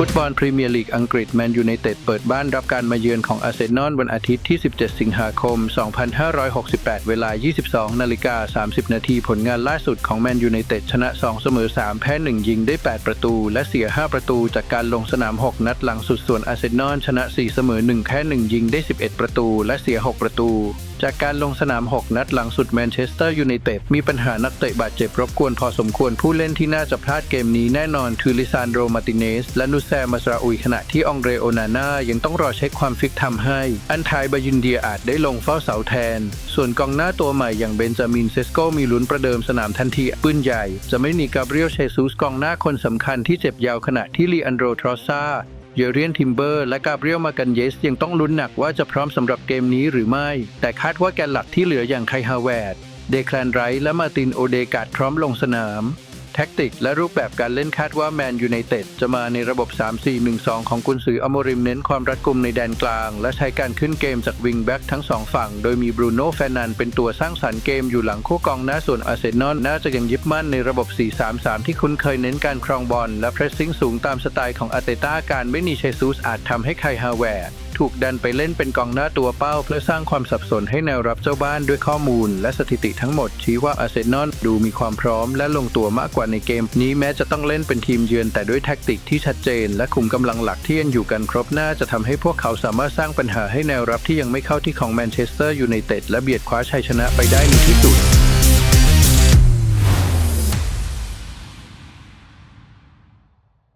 ฟุตบอลพรีเมียร์ลีกอังกฤษแมนยูไนเต็ดเปิดบ้านรับการมาเยือนของอาร์เซนอลวันอาทิตย์ที่ 17 สิงหาคม 2568 เวลา 22 นาฬิกา 30 นาทีผลงานล่าสุดของแมนยูไนเต็ดชนะ 2 เสมอ 3 แพ้ 1 ยิงได้ 8 ประตู และเสีย 5 ประตูจากการลงสนาม 6 นัดหลังสุดส่วนอาร์เซนอลชนะ 4 เสมอ 1 แพ้ 1 ยิงได้ 11 ประตู และเสีย 6 ประตู จากการลงสนาม 6 นัดหลังสุดแมนเชสเตอร์ยูไนเต็ดมีปัญหานักเตะบาดเจ็บรบกวนพอสมควรผู้เล่นที่น่าจะพลาดเกมนี้แน่นอนคือลิซานโดมาติเนส และนูแซมาสราอุยขณะที่องเรโอนาน่ายังต้องรอเช็คความฟิตทำให้ อันทายบายินเดียอาจได้ลงเฝ้าเสาแทน ส่วนกองหน้าตัวใหม่อย่างเบนจามินเซสโกมีลุ้นประเดิมสนามทันทีปืนใหญ่ จะไม่มีกาเบรียลเชซุสกองหน้าคนสำคัญที่เจ็บยาวขณะที่ลีอันโดทรอซา เยเรียนทิมเบอร์และกาเบรียลมากันเยสยังต้องลุ้นหนักว่าจะพร้อมสำหรับเกมนี้หรือไม่ แต่คาดว่าแกนหลักที่เหลืออย่างไคฮาวเวดเดคลนไรท์และมาตินโอเดกาดพร้อมลงสนาม แท็กติกและรูปแบบการเล่นคาดว่าแมนยูไนเต็ดจะมาในระบบ 3-4-1-2 ของกุนซืออโมริมเน้นความรัดกุมในแดนกลาง และใช้การขึ้นเกมจากวิงแบ็กทั้งสองฝั่ง โดยมีบรูโน่แฟร์นันเป็นตัวสร้างสรรค์เกมอยู่หลังคู่กองหน้าส่วนอาร์เซนอลน่าจะยังยึดมั่นในระบบ 4-3-3 ที่คุ้นเคยเน้นการครองบอลและเพรสซิ่งสูงตามสไตล์ของอาเตต้าการไม่มีเชซูสอาจทำให้ไคฮาวเวร์ ถูกดันไปเล่นเป็นกองหน้าตัวเป้า เพื่อสร้างความสับสนให้แนวรับเจ้าบ้านด้วยข้อมูล และสถิติทั้งหมดชี้ว่าอาร์เซนอลดูมีความพร้อม และลงตัวมากกว่าในเกม นี้แม้จะต้องเล่นเป็นทีมเยือนแต่ด้วยแท็กติกที่ชัดเจน และคุมกำลังหลักที่ยังอยู่กันครบหน้าจะทำให้พวกเขาสามารถสร้างปัญหาให้แนวรับที่ยังไม่เข้าที่ของแมนเชสเตอร์ยูไนเต็ดและเบียดคว้าชัยชนะไปได้ในที่สุด